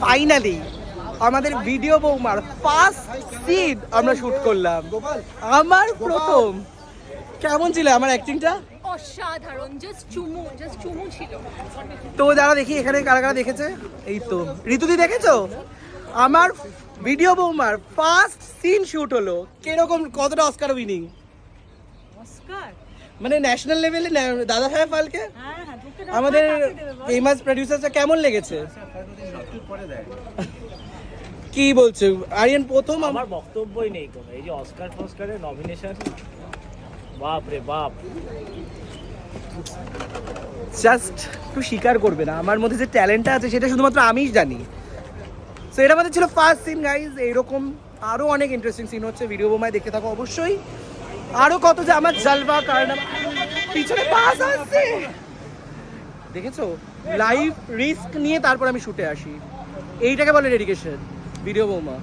Finally আমাদের video বৌমার first scene আমরা শুট করলাম। আমার প্রথম। কেমন ছিল আমার অ্যাক্টিংটা অসাধারণ জাস্ট চুমু জাস্ট চুমু ছিল। তো যারা দেখি এখানে কারা কারা দেখেছে? এই তো ঋতুদি দেখেছ? আমার ভিডিও বৌমার ফার্স্ট সিন শুট হলো। কীরকম কতটা অস্কার উইনিং অস্কার মানে ন্যাশনাল লেভেলে দাদা সাহেব ফালকে হ্যাঁ আমাদের দেবে বল? প্রডিউসারটা কেমন লেগেছে? কি বলছো? আরিয়ান প্রথম আমার বক্তব্যই নেই কোনো। এই যে অস্কার ফস্কারে নমিনেশন বাপ রে বাপ। জাস্ট একটু স্বীকার করবে না। আমার মধ্যে যে ট্যালেন্টটা আছে সেটা শুধুমাত্র আমিই জানি। সো এটা আমাদের ছিল ফার্স্ট সিন গাইজ এইরকম আরও অনেক ইন্টারেস্টিং সিন হচ্ছে। ভিডিও বোমায় দেখতে থাকো অবশ্যই। আরও কত যে আমার জালবা কারণ পিছনে পাস আসছে। দেখেছ? লাইফ রিস্ক নিয়ে তারপর আমি শুটে আসি। এইটাকে বলে ডেডিকেশন ভিডিও বৌমা।